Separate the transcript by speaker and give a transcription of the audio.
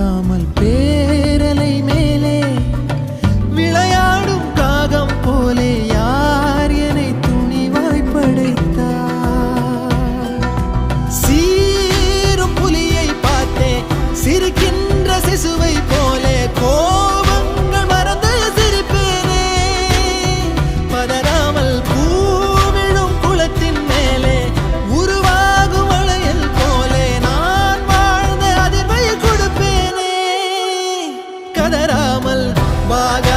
Speaker 1: கேட்காமல் பேரலை மேலே விளையாடும் காகம் போலே யார் என்னை துணிவாய் படைத்தார்? சீரும் புலியை பார்த்தேன் சிரிக்கின்ற சிசுவை போ my